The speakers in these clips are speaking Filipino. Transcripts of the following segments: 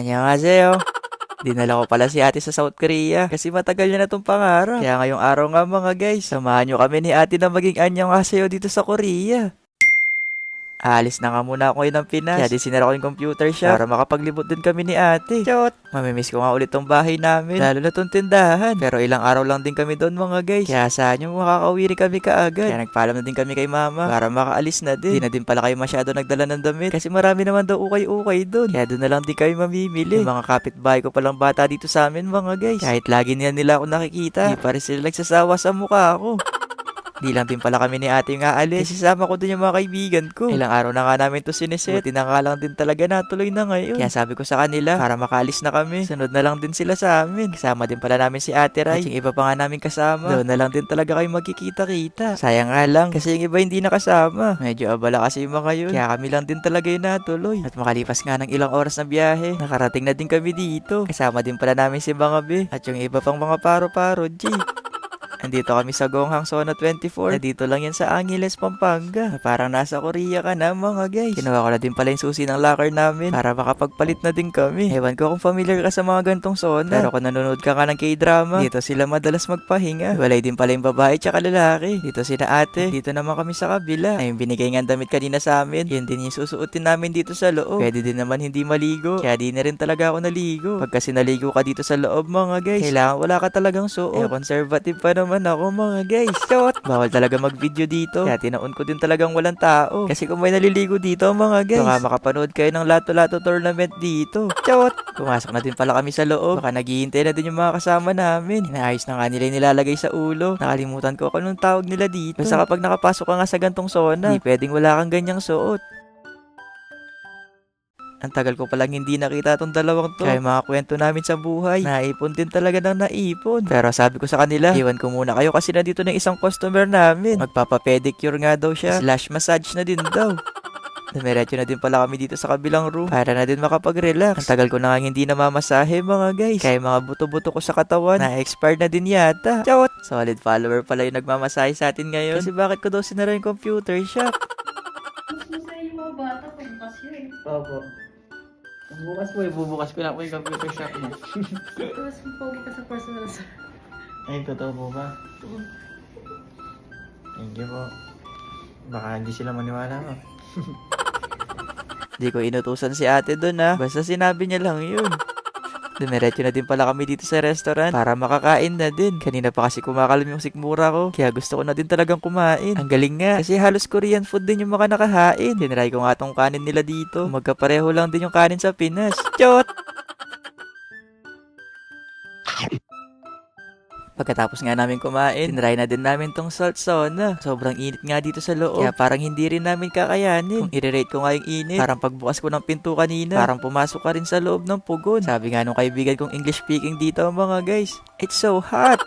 Annyeonghaseyo. Dinala ko pala si ate sa South Korea kasi matagal niya na itong pangarap. Kaya ngayong araw nga mga guys, samahan nyo kami ni ate na maging annyeonghaseyo dito sa Korea. Alis na nga muna ako ng Pinas. Kaya di sinara ko yung computer siya para makapaglibot din kami ni ate. Chot! Mamimiss ko nga ulit tong bahay namin. Lalo na tong tindahan. Pero ilang araw lang din kami doon mga guys. Kaya saan yung makakauwi rin kami kaagad. Kaya nagpaalam na din kami kay mama para makaalis na din. Di na din pala kayo masyado nagdala ng damit. Kasi marami naman daw ukay-ukay doon. Kaya doon na lang din kami mamimili. Yung mga kapitbahay ko palang bata dito sa amin mga guys. Kahit lagi nila nila ako nakikita. Di pa rin sila nagsasawa sa mukha ko. Di lang din pala kami ni ate yung aalis. Kasi sama ko din yung mga kaibigan ko. Ilang araw na nga namin to siniset. Buti na nga lang din talaga natuloy na ngayon. Kaya sabi ko sa kanila, para makaalis na kami. Sunod na lang din sila sa amin. Kasama din pala namin si ate Rai. At yung iba pa nga namin kasama. Doon na lang din talaga kayo magkikita-kita. Sayang nga lang, kasi yung iba hindi nakasama. Medyo abala kasi yung mga yun. Kaya kami lang din talaga yung natuloy. At makalipas nga ng ilang oras na biyahe, nakarating na din kami dito. Kasama din pala namin si Mga B. At yung iba pang mga paro-paro, G. Andito kami sa Gonghang Zona 24. Nandito lang yan sa Angeles, Pampanga. Parang nasa Korea ka na mga guys. Kinuha ko na din pala yung susi ng locker namin para makapagpalit na din kami. Ewan ko kung familiar ka sa mga gantong zona. Pero kung nanonood ka nga ng K-drama, dito sila madalas magpahinga. Walay din pala yung babae tsaka lalaki. Dito sila ate. Dito naman kami sa kabila. Ay, yung binigay nga damit kanina sa amin. Yun din yung susuotin namin dito sa loob. Pwede din naman hindi maligo. Kaya di na rin talaga ako naligo. Pag kasi naligo ka dito sa loob mga guys, kailangan wala ka talagang suot. Eh, conservative pa naman ako mga guys. Shot! Bawal talaga mag-video dito. Kaya tinaon ko din talagang walang tao. Kasi kung may naliligo dito mga guys, baka makapanood kayo ng lato-lato tournament dito. Shot! Pumasok na din pala kami sa loob. Baka naghihintay na din yung mga kasama namin. Inaayos na nga nila yung nilalagay sa ulo. Nakalimutan ko kung anong tawag nila dito. Basta kapag nakapasok ka nga sa gantong zona, di pwedeng wala kang ganyang suot. Ang tagal ko palang hindi nakita tong dalawang to. Kaya mga kwento namin sa buhay, naipon din talaga ng naipon. Pero sabi ko sa kanila, iwan ko muna kayo kasi nandito na isang customer namin. Magpapapedicure nga daw siya. Slash massage na din daw. Dumiretso na din pala kami dito sa kabilang room para na din makapag-relax. Ang tagal ko na nga hindi namamasahe mga guys. Kaya mga buto-buto ko sa katawan, na-expired na din yata. Chawat! Solid follower pala yung nagmamasahe sa atin ngayon. Kasi bakit ko daw sinara yung computer shop? Mas masaya yung mga bata pag bukas yun. Opo. Bukas po, ibubukas ko lang po yung computer shop mo. Tapos pogi ka sa personal sa... Ay, totoo po ba? Thank you po. Baka hindi sila maniwala mo. Di ko inutusan si ate doon ha. Basta sinabi niya lang yun. Dumiretso na din pala kami dito sa restaurant para makakain na din. Kanina pa kasi kumakalam yung sikmura ko. Kaya gusto ko na din talagang kumain. Ang galing nga. Kasi halos Korean food din yung mga nakahain. Tinry ko nga tong kanin nila dito. Magkapareho lang din yung kanin sa Pinas. Chot! Pagkatapos nga namin kumain, tinry na din namin tong salt sauna. Sobrang init nga dito sa loob. Kaya parang hindi rin namin kakayanin. Kung i-rate ko nga yung init, parang pagbukas ko ng pinto kanina, parang pumasok ka rin sa loob ng pugon. Sabi nga nung kaibigan kong English speaking dito mga guys, it's so hot.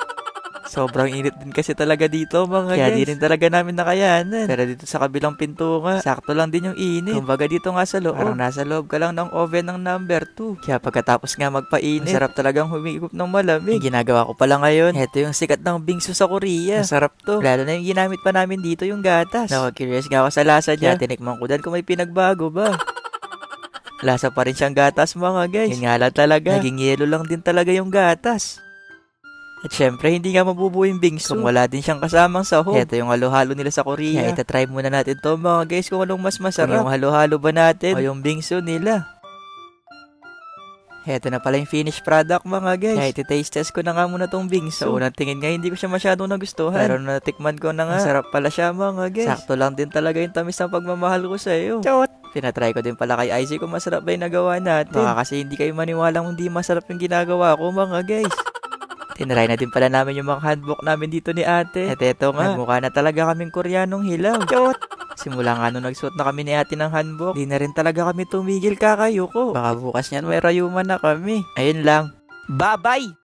Sobrang init din kasi talaga dito mga Kaya guys. di rin talaga namin nakayanan. Pero dito sa kabilang pinto nga, sakto lang din yung init. Kumbaga dito nga sa loob, parang nasa loob ka lang ng oven ng number 2. Kaya pagkatapos nga magpainit, sarap talagang humigop ng malamig. Yung ginagawa ko pala ngayon, ito yung sikat ng bingsu sa Korea. Masarap to. Lalo na yung ginamit pa namin dito yung gatas. Naku-curious nga ako sa lasa niya. Kaya tinikman ko dan kung may pinagbago ba. Lasa pa rin siyang gatas mga guys. Yun nga lang talaga. Naging yelo lang din talaga yung gatas. At syempre, hindi nga mabubuo yung bingsu kung wala din siyang kasamang sahog. Ito yung halo-halo nila sa Korea. Kaya itatry muna natin to mga guys kung anong mas masarap. Kung yung halo-halo ba natin o yung bingsu nila. Heto na pala yung finished product mga guys. Kaya iti-taste test ko na nga muna tong bingsu. Sa unang tingin nga hindi ko siya masyadong nagustuhan. Pero natikman ko na nga, masarap pala siya mga guys. Sakto lang din talaga yung tamis ng pagmamahal ko sa iyo. Chot! Pinatry ko din pala kay Isaac kung masarap ba yung nagawa natin. Baka kasi hindi kayo maniwalang hindi masarap yung ginagawa ko mga guys. Tinry na din pala namin yung mga handbook namin dito ni ate. At eto nga, mukha na talaga kaming Koreanong hilaw. Chot! Simula nga nung nagsuot na kami ni ate ng handbook, di na rin talaga kami tumigil kakayo ko. Baka bukas niyan may rayuman na kami. Ayun lang. Bye-bye!